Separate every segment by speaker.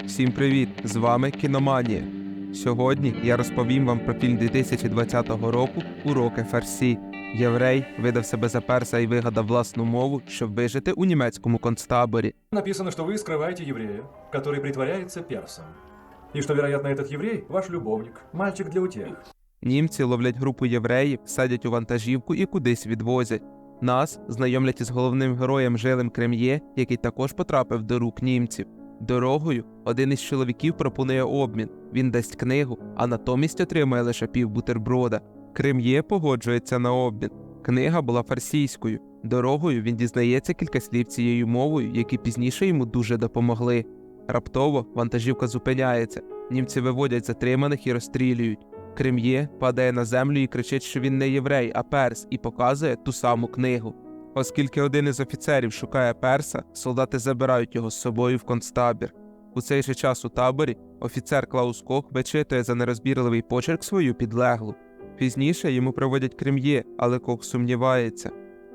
Speaker 1: Всім привіт! З вами Кіноманія. Сьогодні я розповім вам про фільм 2020 року Уроки Фарсі. Єврей видав себе за перса і вигадав власну мову, щоб вижити у німецькому концтаборі.
Speaker 2: Написано, что вы скрываете еврея, который притворяется персом. И что, вероятно, этот еврей – ваш любовник, мальчик для утех.
Speaker 1: Німці ловлять групу євреїв, садять у вантажівку і кудись відвозять. Нас знайомлять із головним героєм Жилем Крем'є, який також потрапив до рук німців. Дорогою один із чоловіків пропонує обмін. Він дасть книгу, а натомість отримає лише пів бутерброда. Крем'є погоджується на обмін. Книга була фарсійською. Дорогою він дізнається кілька слів цією мовою, які пізніше йому дуже допомогли. Раптово вантажівка зупиняється. Німці виводять затриманих і розстрілюють. Крем'є падає на землю і кричить, що він не єврей, а перс, і показує ту саму книгу. Оскільки один із офіцерів шукає перса, солдати забирають його з собою в концтабір. У цей же час у таборі офіцер Клаус Кох вичитує за нерозбірливий почерк свою підлеглу. Пізніше йому проводять крем'є, але Кох сумнівається.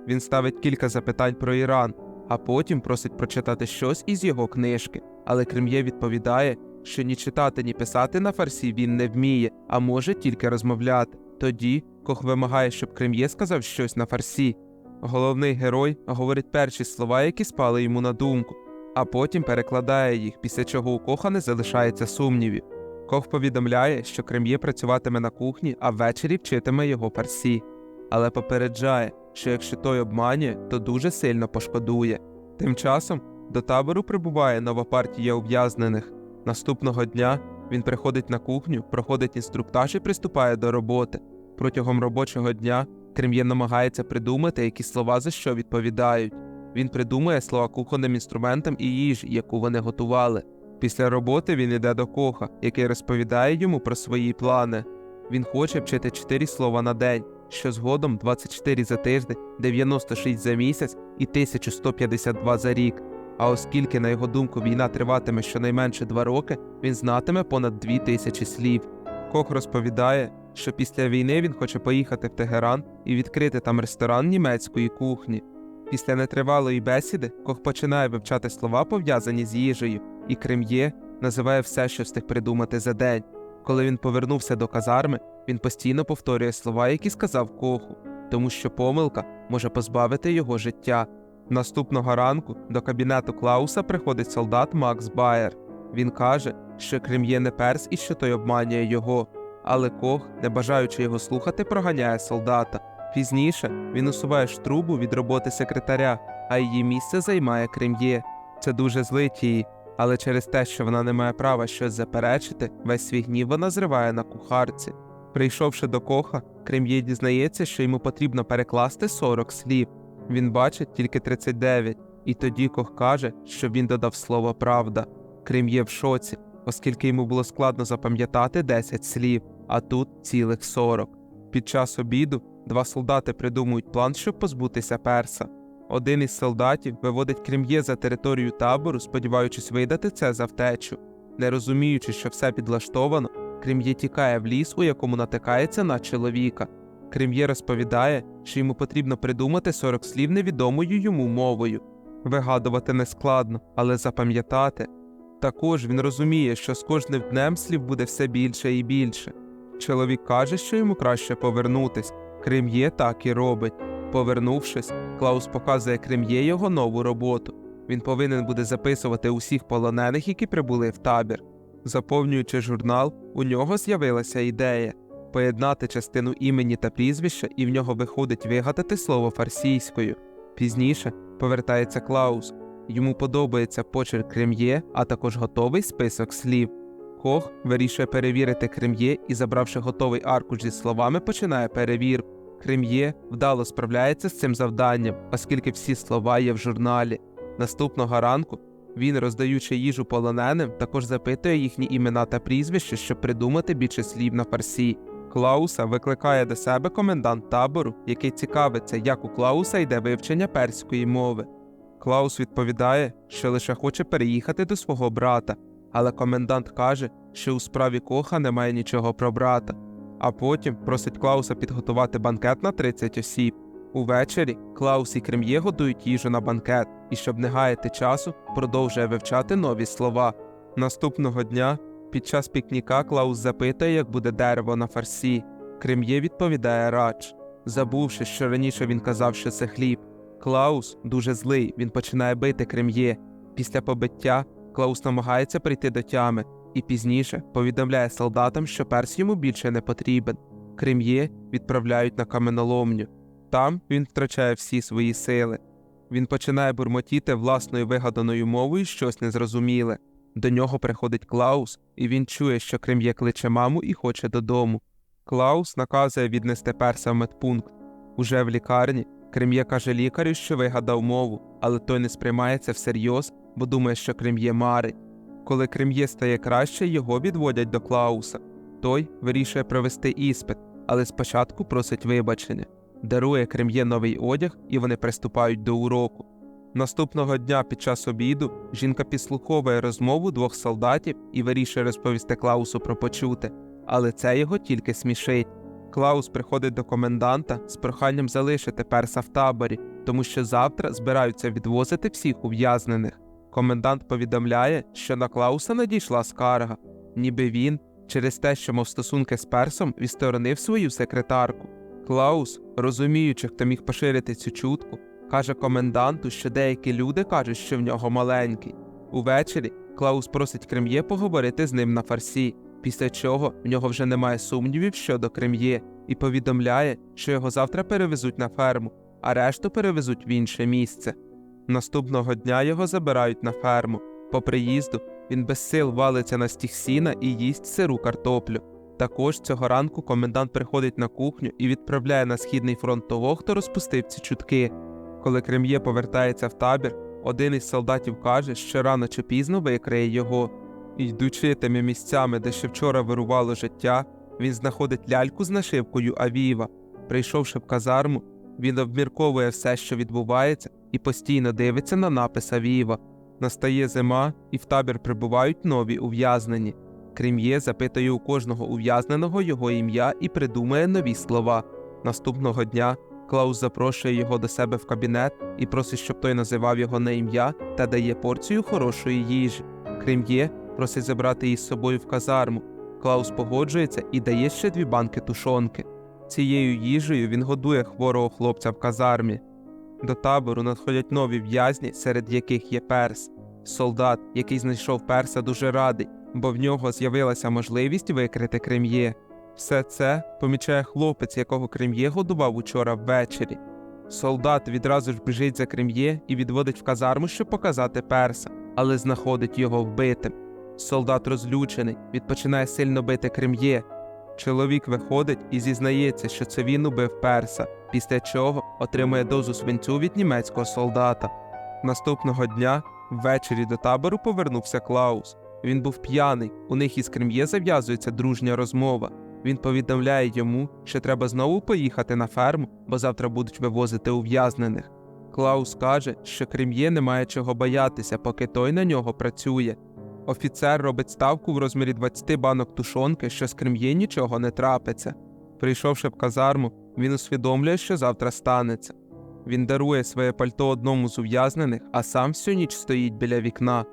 Speaker 1: Він ставить кілька запитань про Іран, а потім просить прочитати щось із його книжки. Але Крем'є відповідає, що ні читати, ні писати на фарсі він не вміє, а може тільки розмовляти. Тоді Кох вимагає, щоб Крем'є сказав щось на фарсі. Головний герой говорить перші слова, які спали йому на думку, а потім перекладає їх, після чого у Коха не залишається сумнівів. Кох повідомляє, що Крем'є працюватиме на кухні, а ввечері вчитиме його фарсі. Але попереджає, що якщо той обманює, то дуже сильно пошкодує. Тим часом до табору прибуває нова партія ув'язнених. Наступного дня він приходить на кухню, проходить інструктаж і приступає до роботи. Протягом робочого дня Крем'є намагається придумати, які слова за що відповідають. Він придумує слова кухонним інструментам і їжі, яку вони готували. Після роботи він іде до коха, який розповідає йому про свої плани. Він хоче вчити 4 слова на день, що згодом 24 за тиждень, 96 за місяць і 1152 за рік. А оскільки, на його думку, війна триватиме щонайменше 2 роки, він знатиме понад 2000 слів. Кох розповідає, що після війни він хоче поїхати в Тегеран і відкрити там ресторан німецької кухні. Після нетривалої бесіди Кох починає вивчати слова, пов'язані з їжею, і Крем'є називає все, що встиг придумати за день. Коли він повернувся до казарми, він постійно повторює слова, які сказав Коху, тому що помилка може позбавити його життя. Наступного ранку до кабінету Клауса приходить солдат Макс Байер. Він каже, що Крем'є не перс і що той обманює його. Але Кох, не бажаючи його слухати, проганяє солдата. Пізніше він усуває штрубу від роботи секретаря, а її місце займає Крем'є. Це дуже злить її, але через те, що вона не має права щось заперечити, весь свій гнів вона зриває на кухарці. Прийшовши до коха, Крем'є дізнається, що йому потрібно перекласти 40 слів. Він бачить тільки 39, і тоді Кох каже, що він додав слово правда. Крем'є в шоці, оскільки йому було складно запам'ятати 10 слів, а тут цілих 40. Під час обіду два солдати придумують план, щоб позбутися перса. Один із солдатів виводить Крем'є за територію табору, сподіваючись видати це за втечу. Не розуміючи, що все підлаштовано, Крем'є тікає в ліс, у якому натикається на чоловіка. Крем'є розповідає, що йому потрібно придумати 40 слів невідомою йому мовою. Вигадувати нескладно, але запам'ятати. Також він розуміє, що з кожним днем слів буде все більше і більше. Чоловік каже, що йому краще повернутись. Крем'є так і робить. Повернувшись, Клаус показує Крем'є його нову роботу. Він повинен буде записувати усіх полонених, які прибули в табір. Заповнюючи журнал, у нього з'явилася ідея поєднати частину імені та прізвища, і в нього виходить вигадати слово фарсійською. Пізніше повертається Клаус. Йому подобається почерк Крем'є, а також готовий список слів. Кох вирішує перевірити Крем'є і, забравши готовий аркуш зі словами, починає перевірку. Крем'є вдало справляється з цим завданням, оскільки всі слова є в журналі. Наступного ранку він, роздаючи їжу полоненим, також запитує їхні імена та прізвища, щоб придумати більше слів на фарсі. Клауса викликає до себе комендант табору, який цікавиться, як у Клауса йде вивчення перської мови. Клаус відповідає, що лише хоче переїхати до свого брата, але комендант каже, що у справі Коха немає нічого про брата. А потім просить Клауса підготувати банкет на 30 осіб. Увечері Клаус і Крем'є готують їжу на банкет і, щоб не гаяти часу, продовжує вивчати нові слова. Наступного дня під час пікніка Клаус запитує, як буде дерево на фарсі. Крем'є відповідає рач, забувши, що раніше він казав, що це хліб. Клаус дуже злий, він починає бити крем'є. Після побиття Клаус намагається прийти до тями і пізніше повідомляє солдатам, що перс йому більше не потрібен. Крем'є відправляють на каменоломню. Там він втрачає всі свої сили. Він починає бурмотіти власною вигаданою мовою щось незрозуміле. До нього приходить Клаус, і він чує, що Крем'є кличе маму і хоче додому. Клаус наказує віднести перса в медпункт. Уже в лікарні Крем'є каже лікарю, що вигадав мову, але той не сприймає це всерйоз, бо думає, що Крем'є марить. Коли Крем'є стає краще, його відводять до Клауса. Той вирішує провести іспит, але спочатку просить вибачення. Дарує Крем'є новий одяг, і вони приступають до уроку. Наступного дня під час обіду жінка підслуховує розмову двох солдатів і вирішує розповісти Клаусу про почуте, але це його тільки смішить. Клаус приходить до коменданта з проханням залишити перса в таборі, тому що завтра збираються відвозити всіх ув'язнених. Комендант повідомляє, що на Клауса надійшла скарга, ніби він, через те, що мав стосунки з персом, відсторонив свою секретарку. Клаус, розуміючи, хто міг поширити цю чутку, каже коменданту, що деякі люди кажуть, що в нього маленький. Увечері Клаус просить Крем'є поговорити з ним на фарсі, після чого в нього вже немає сумнівів щодо Крем'є, і повідомляє, що його завтра перевезуть на ферму, а решту перевезуть в інше місце. Наступного дня його забирають на ферму. По приїзду він без сил валиться на стіг сіна і їсть сиру картоплю. Також цього ранку комендант приходить на кухню і відправляє на східний фронт того, хто розпустив ці чутки. Коли Крем'є повертається в табір, один із солдатів каже, що рано чи пізно викриє його. Йдучи тими місцями, де ще вчора вирувало життя, він знаходить ляльку з нашивкою Авіва. Прийшовши в казарму, він обмірковує все, що відбувається, і постійно дивиться на напис Авіва. Настає зима, і в табір прибувають нові ув'язнені. Крем'є запитує у кожного ув'язненого його ім'я і придумує нові слова. Наступного дня Клаус запрошує його до себе в кабінет і просить, щоб той називав його на ім'я та дає порцію хорошої їжі. Крем'є просить забрати її з собою в казарму. Клаус погоджується і дає ще дві банки тушонки. Цією їжею він годує хворого хлопця в казармі. До табору надходять нові в'язні, серед яких є перс. Солдат, який знайшов перса, дуже радий, бо в нього з'явилася можливість викрити крем'є. Все це помічає хлопець, якого крем'є годував учора ввечері. Солдат відразу ж біжить за крем'є і відводить в казарму, щоб показати перса, але знаходить його вбитим. Солдат розлючений, відпочинає сильно бити крем'є. Чоловік виходить і зізнається, що це він убив перса, після чого отримує дозу свинцю від німецького солдата. Наступного дня ввечері до табору повернувся Клаус. Він був п'яний, у них із крем'є зав'язується дружня розмова. Він повідомляє йому, що треба знову поїхати на ферму, бо завтра будуть вивозити ув'язнених. Клаус каже, що крем'є не має чого боятися, поки той на нього працює. Офіцер робить ставку в розмірі 20 банок тушонки, що з крем'є нічого не трапиться. Прийшовши в казарму, він усвідомлює, що завтра станеться. Він дарує своє пальто одному з ув'язнених, а сам всю ніч стоїть біля вікна.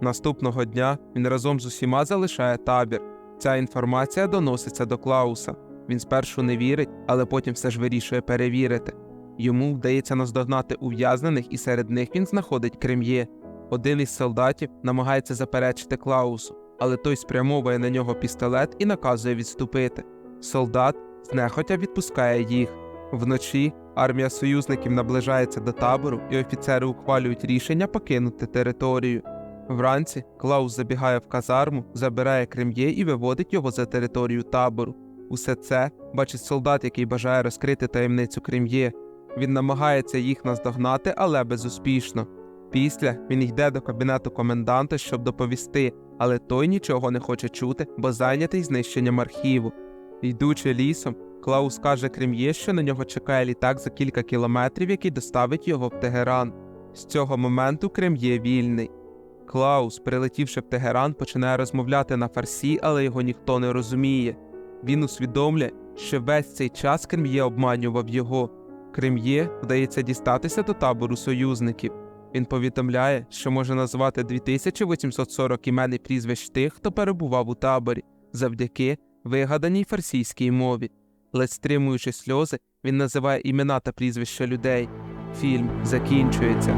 Speaker 1: Наступного дня він разом з усіма залишає табір. Ця інформація доноситься до Клауса. Він спершу не вірить, але потім все ж вирішує перевірити. Йому вдається наздогнати ув'язнених, і серед них він знаходить крем'є. Один із солдатів намагається заперечити Клаусу, але той спрямовує на нього пістолет і наказує відступити. Солдат знехотя відпускає їх. Вночі армія союзників наближається до табору, і офіцери ухвалюють рішення покинути територію. Вранці Клаус забігає в казарму, забирає крем'є і виводить його за територію табору. Усе це бачить солдат, який бажає розкрити таємницю крем'є. Він намагається їх наздогнати, але безуспішно. Після він йде до кабінету коменданта, щоб доповісти, але той нічого не хоче чути, бо зайнятий знищенням архіву. Йдучи лісом, Клаус каже Крем'є, що на нього чекає літак за кілька кілометрів, який доставить його в Тегеран. З цього моменту Крем'є вільний. Клаус, прилетівши в Тегеран, починає розмовляти на фарсі, але його ніхто не розуміє. Він усвідомлює, що весь цей час Крем'є обманював його. Крем'є вдається дістатися до табору союзників. Він повідомляє, що може назвати 2840 імен і прізвищ тих, хто перебував у таборі, завдяки вигаданій фарсійській мові. Ледь стримуючи сльози, він називає імена та прізвища людей. Фільм закінчується.